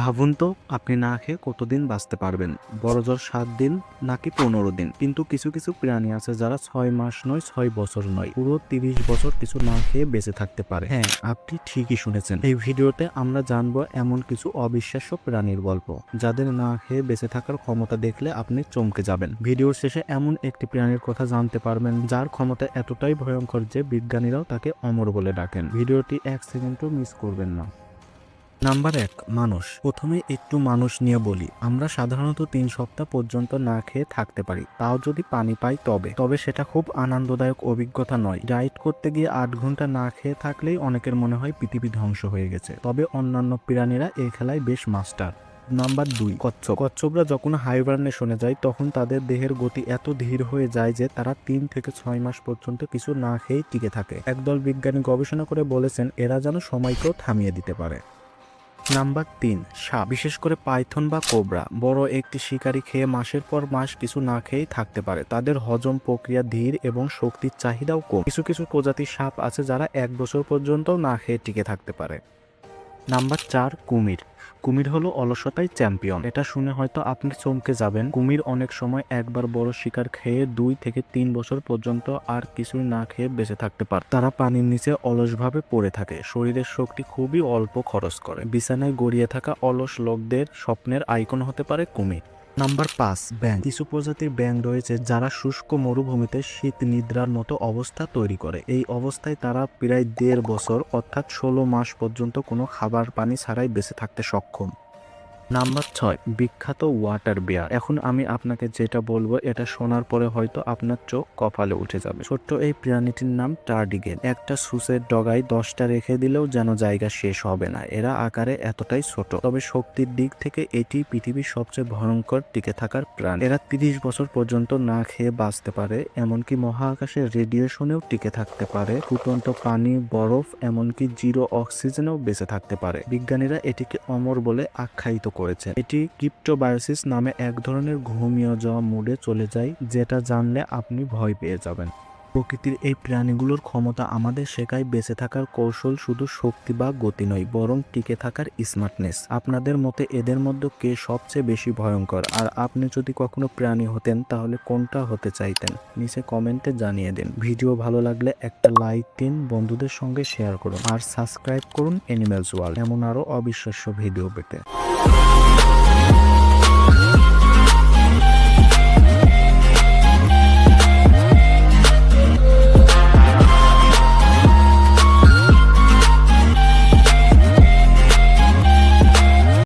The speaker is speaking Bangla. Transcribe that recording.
ভাবুন তো, আপনি না খেয়ে কতদিন বাঁচতে পারবেন? বড় জোর সাত দিন নাকি পনেরো দিন? কিন্তু কিছু কিছু প্রাণী আছে যারা ছয় মাস নয়, ছয় বছর নয়। পুরো তিরিশ বছর কিছু না খেয়ে বেঁচে থাকতে পারে। হ্যাঁ আপনি ঠিকই শুনেছেন। এই ভিডিওতে আমরা জানব এমন কিছু অবিশ্বাস্য প্রাণীর গল্প, যাদের না খেয়ে বেঁচে থাকার ক্ষমতা দেখলে আপনি চমকে যাবেন। ভিডিওর শেষে এমন একটি প্রাণীর কথা জানতে পারবেন, যার ক্ষমতা এতটাই ভয়ঙ্কর যে বিজ্ঞানীরাও তাকে অমর বলে ডাকেন। ভিডিওটি এক সেকেন্ডও মিস করবেন না। নাম্বার এক, মানুষ। প্রথমে একটু মানুষ নিয়ে বলি। আমরা সাধারণত তিন সপ্তাহ পর্যন্ত না খেয়ে থাকতে পারি। তাও যদি পানি পাই তবে। তবে সেটা খুব আনন্দদায়ক অভিজ্ঞতা নয়। ডায়েট করতে গিয়ে আট ঘণ্টা না খেয়ে থাকলেই অনেকের মনে হয় পৃথিবী ধ্বংস হয়ে গেছে। তবে অন্যান্য প্রাণীরা এই খেলায় বেশ মাস্টার। নাম্বার দুই, কচ্ছপ। কচ্ছপরা যখন হাইবারনেশনে যায়, তখন তাদের দেহের গতি এত ধীর হয়ে যায় যে তারা তিন থেকে ছয় মাস পর্যন্ত কিছু না খেয়েই টিকে থাকে। একদল বিজ্ঞানী গবেষণা করে বলেছেন, এরা যেন সময়কেও থামিয়ে দিতে পারে। নাম্বার তিন, সাপ, বিশেষ করে পাইথন বা কোবরা, বড় একটি শিকারী খেয়ে মাসের পর মাস কিছু না খেয়েই থাকতে পারে। তাদের হজম প্রক্রিয়া ধীর এবং শক্তির চাহিদাও কম। কিছু কিছু প্রজাতির সাপ আছে যারা এক বছর পর্যন্ত না খেয়ে টিকে থাকতে পারে। নাম্বার চার, কুমির। কুমির হলো অলসতাই চ্যাম্পিয়ন। এটা শুনে হয়তো আপনি চমকে যাবেন। কুমির অনেক সময় একবার বড় শিকার খেয়ে দুই থেকে তিন বছর পর্যন্ত আর কিছুই না খেয়ে বেঁচে থাকতে পারে। তারা পানির নিচে অলসভাবে পড়ে থাকে। শরীরের শক্তি খুবই অল্প খরচ করে। বিছানায় গড়িয়ে থাকা অলস লোকদের স্বপ্নের আইকন হতে পারে কুমির। নাম্বার পাঁচ ব্যাঙ কিছু প্রজাতির ব্যাঙ রয়েছে যারা শুষ্ক মরুভূমিতে শীত নিদ্রার মতো অবস্থা তৈরি করে। এই অবস্থায় তারা প্রায় দেড় বছর অর্থাৎ ষোলো মাস পর্যন্ত কোনো খাবার পানি ছাড়াই বেঁচে থাকতে সক্ষম। নাম্বার ছয়, বিখ্যাত ওয়াটার বিয়ার। এখন আমি আপনাকে যেটা বলব, এটা শোনার পরে হয়তো আপনার চোখ কপালে উঠে যাবে। ছোট্ট এই প্রাণীটির নাম টার্ডিগেন। একটা সুসের ডগায় দশটা রেখে দিলেও যেন জায়গা শেষ হবে না। এরা আকারে এতটাই ছোট। তবে শক্তির দিক থেকে এটি পৃথিবীর সবচেয়ে ভয়ঙ্কর টিকে থাকার প্রাণ। এরা তিরিশ বছর পর্যন্ত না খেয়ে বাঁচতে পারে, এমনকি মহাকাশের রেডিয়েশনেও টিকে থাকতে পারে। ফুটন্ত পানি, বরফ, এমনকি জিরো অক্সিজেনেও বেঁচে থাকতে পারে। বিজ্ঞানীরা এটিকে অমর বলে আখ্যায়িত করেছে এটি ক্রিপ্টোবায়োসিস নামে এক ধরনের ঘুমিয়ে যাওয়া মুডে চলে যায়, যেটা জানলে আপনি ভয় পেয়ে যাবেন। প্রকৃতির এই প্রাণীগুলোর ক্ষমতা আমাদের শেখায় বেঁচে থাকার কৌশল শুধু শক্তি বা গতি নয়, বরং টিকে থাকার স্মার্টনেস আপনাদের মতে এদের মধ্যে কে সবচেয়ে বেশি ভয়ঙ্কর? আর আপনি যদি কখনো প্রাণী হতেন, তাহলে কোনটা হতে চাইতেন? নিচে কমেন্টে জানিয়ে দিন। ভিডিও ভালো লাগলে একটা লাইক দিন, বন্ধুদের সঙ্গে শেয়ার করুন, আর সাবস্ক্রাইব করুন এনিম্যালস ওয়ার্ল্ড এমন আরও অবিশ্বাস্য ভিডিও পেতে।